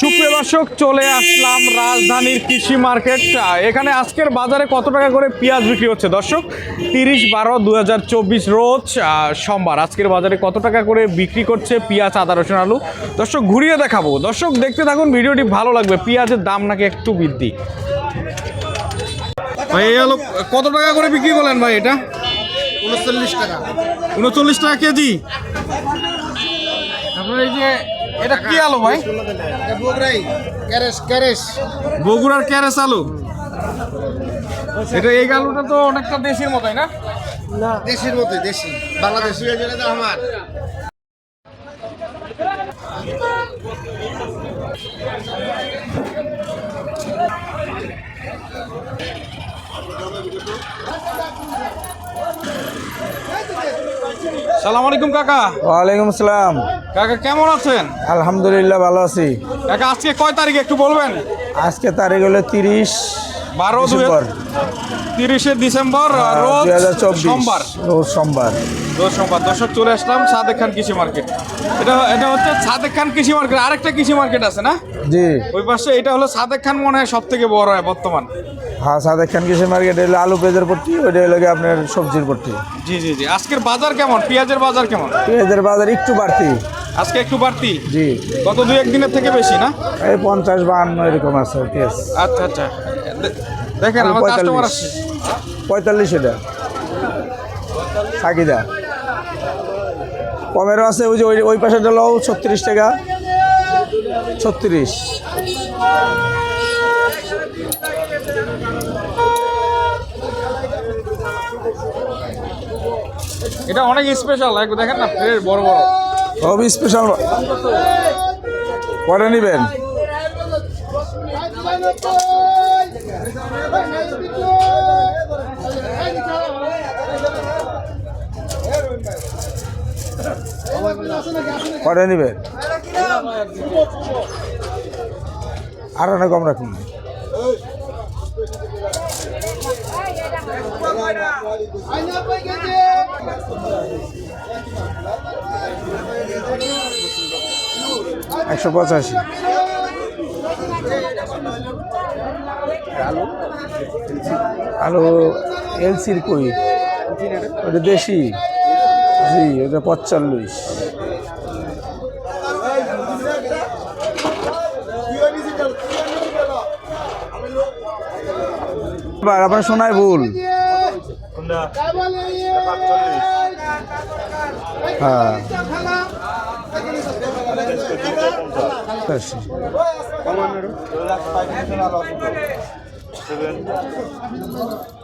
সুপ্রিয় দর্শক, চলে আসলাম রাজধানীর কৃষি মার্কেট এখানে আজকের বাজারে কত টাকা করে পেঁয়াজ বিক্রি হচ্ছে? দর্শক, তিরিশ বারো দু রোজ সোমবার। আজকের বাজারে কত টাকা করে বিক্রি করছে পেঁয়াজ, আদা, রসুন, আলু? দর্শক, ঘুরিয়ে দেখাবো। দর্শক, দেখতে থাকুন, ভিডিওটি ভালো লাগবে। পেঁয়াজের দাম নাকি একটু বৃদ্ধি। ভাই এই আলু কত টাকা করে বিক্রি করলেন ভাই এটা? উনচল্লিশ টাকা। উনচল্লিশ টাকা কেজি? আপনার এই যে এটা কি আলু ভাই? বগুড়াই ক্যারেস ক্যারেস বগুড়ার ক্যারেস আলু? এটা এই আলুটা তো অনেকটা দেশির মতোই না? দেশের মধ্যে দেশি। বাংলাদেশি আমার। সালাম আলাইকুম কাকা। ওয়ালাইকুম আসসালাম। কাকা কেমন আছেন? আলহামদুলিল্লাহ ভালো আছি। কাকা আজকে কয় তারিখ একটু বলবেন? আজকে তারিখ হলো তিরিশ বারো ডিসেম্বর। তিরিশে ডিসেম্বর হ্যাঁ, রোজ সোমবার। রোজ সোমবার। রোজ সোমবার। দর্শক চলে আসলাম সাদেক খান কৃষি মার্কেট। এটা এটা হচ্ছে সাদেক খান কৃষি মার্কেট। আরেকটা কৃষি মার্কেট আছে না? জি। ওই পাশে এটা হলো সাদেক খান মনে হয় সব থেকে বড় হয় বর্তমান। হ্যাঁ সাদেক খান কৃষি মার্কেট হলো আলু পেঁয়াজের পট্টি ওইটা হলো আপনার সবজির পট্টি। জি জি জি। আজকের বাজার কেমন? পেঁয়াজের বাজার কেমন? পেঁয়াজের বাজার একটু বাড়তি। আজকে একটু বাড়তি? জি। গত দুই একদিনের থেকে বেশি না? এই পঞ্চাশ বাহান্ন এরকম আছে পেঁয়াজ। আচ্ছা আচ্ছা। দে- দেখেন আমার কাস্টমার আসছে। পঁয়তাল্লিশ এটা। সাকিদা। কমেরও আছে ওই যে ওই ওই পাশেটা লও ছত্রিশ টাকা। ছত্রিশ। এটা অনেক স্পেশাল দেখেন না ফ্রেশ বড় বড়। সব স্পেশাল কটা নেবেন। কটা নেবেন আর অনেক কম রাখুন। একশো পঁচাশি। আলু এলসির কই? ওটা দেশি? জি ওটা পঁচাল্লিশ এবার আপনার শোনায় ভুল। হ্যাঁ। sever.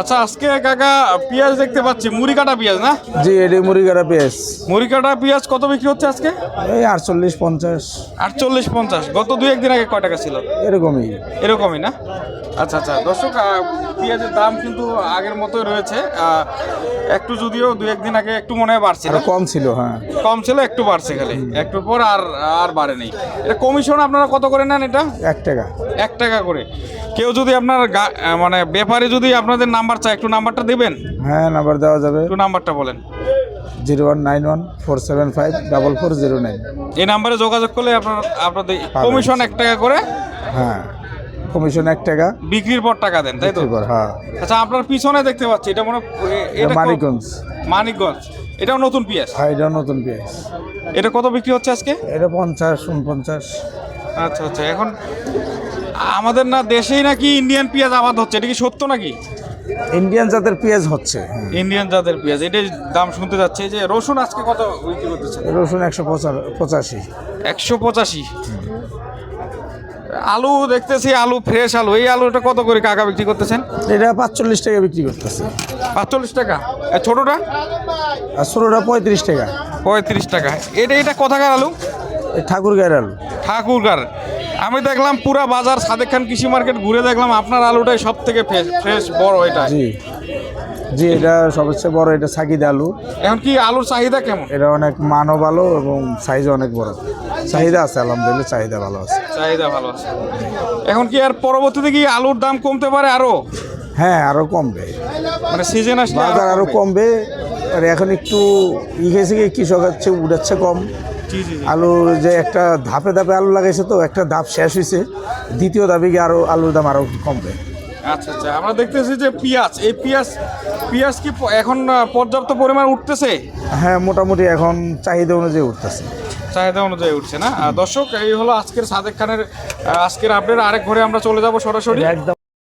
আচ্ছা আজকে কাকা পেঁয়াজ দেখতে পাচ্ছি। মুড়ি কাটা পেঁয়াজ না? জি এটি মুড়ি কাটা পেঁয়াজ। মুড়ি কাটা পেঁয়াজ কত বিক্রি হচ্ছে আজকে? এই আটচল্লিশ পঞ্চাশ। আটচল্লিশ পঞ্চাশ। গত দুই একদিন আগে কয় টাকা ছিল? এরকমই। এরকমই না? আচ্ছা আচ্ছা। দর্শক পেঁয়াজের দাম কিন্তু আগের মতোই রয়েছে। একটু যদিও দুই একদিন আগে একটু মনে হয় বাড়ছে কম ছিল হ্যাঁ। কম ছিল একটু বাড়ছে খালি। একটু পর আর আর বাড়ে নেই। এটা কমিশন আপনারা কত করে নেন এটা? এক টাকা। এক টাকা করে। কেউ যদি আপনার মানে ব্যাপারে যদি আপনাদের নাম্বার চায় একটু নাম্বারটা দেবেন? হ্যাঁ নাম্বার দেওয়া যাবে। একটু নাম্বারটা বলেন। Zero one nine one four seven five double four zero nine. এই নাম্বারে যোগাযোগ করলে আপনার আপনাদের কমিশন এক টাকা করে হ্যাঁ কমিশন এক টাকা। বিক্রির পর টাকা দেন তাই তো? হ্যাঁ। আচ্ছা আপনার পিছনে দেখতে পাচ্ছি এটা মনে এটা মানিকগঞ্জ। মানিকগঞ্জ। এটাও নতুন পিএস? হ্যাঁ এটা নতুন পেঁয়াজ এটা কত বিক্রি হচ্ছে আজকে? এটা পঞ্চাশ উনপঞ্চাশ। আচ্ছা আচ্ছা এখন আমাদের না দেশেই নাকি ইন্ডিয়ান পেঁয়াজ আবাদ হচ্ছে এটা কি সত্য নাকি? ইন্ডিয়ান জাতের পেঁয়াজ হচ্ছে। ইন্ডিয়ান জাতের পেঁয়াজ এটার দাম শুনতে যাচ্ছে যে রসুন আজকে কত বিক্রি করতেছে রসুন একশো পঁচা- পঁচাশি। একশো পঁচাশি। আলু দেখতেছি আলু ফ্রেশ আলু এই আলুটা কত করে কাকা বিক্রি করতেছেন? এটা পাঁচচল্লিশ টাকা বিক্রি করতেছে। পাঁচচল্লিশ টাকা। আর ছোটোটা? আর ষোলোটা পঁয়ত্রিশ টাকা। পঁয়ত্রিশ টাকা। এটা এটা কোথাকার আলু? এই ঠাকুর আলু। ঠাকুরগার আমি দেখলাম পুরা বাজার সাদেক খান কৃষি মার্কেট ঘুরে দেখলাম আপনার আলুটাই সব থেকে ফ্রেশ বড় এটা জি। জি এটা সবচেয়ে বড় এটা সাকিদা আলু। এখন কি আলুর চাহিদা কেমন? এটা অনেক মানও ভালো এবং সাইজও অনেক বড়। চাহিদা আছে আলহামদুলিল্লাহ চাহিদা ভালো আছে। চাহিদা ভালো আছে। এখন কি আর পরবর্তীতে কি আলুর দাম কমতে পারে আরও? হ্যাঁ আরও কমবে। মানে সিজন আসলে আরও বাজার আরও কমবে। আর এখন একটু ই গেছে কি কৃষক হচ্ছে উড়াচ্ছে কম। জি জি জি। আলু যে একটা ধাপে ধাপে আলু লাগাইছে তো একটা ধাপ শেষ হয়েছে দ্বিতীয় ধাপে গিয়ে আরও আলুর দাম আরও কমবে। আচ্ছা আচ্ছা। আমরা দেখতেছি যে পেঁয়াজ এই পেঁয়াজ পেঁয়াজ কি এখন পর্যাপ্ত পরিমাণ উঠতেছে? হ্যাঁ মোটামুটি এখন চাহিদা অনুযায়ী উঠতেছে। চাহিদা অনুযায়ী উঠছে না? দর্শক এই হলো আজকের সাদেক খানের আজকের আপডেট আরেক ঘরে আমরা চলে যাব সরাসরি। একদম।